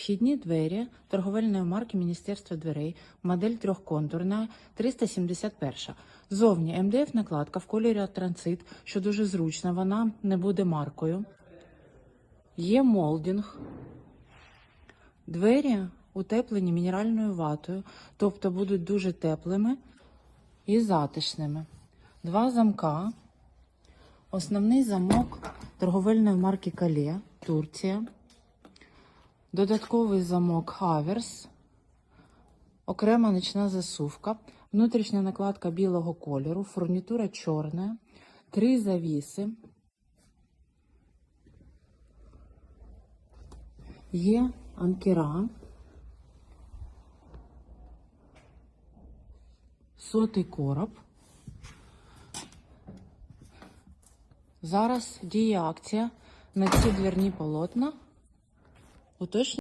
Вхідні двері торговельної марки Міністерства дверей, модель трьохконтурна 371. Зовні МДФ накладка в кольорі транцит, що дуже зручно, вона не буде маркою. Є молдинг. Двері утеплені мінеральною ватою, тобто будуть дуже теплими і затишними. Два замка. Основний замок торговельної марки Кале, Турція. Додатковий замок Хаверс. Окрема нічна засувка. Внутрішня накладка білого кольору, фурнітура чорна, три завіси. Є анкера. Сотий короб. Зараз діє акція на ці двірні полотна. Уточнюю.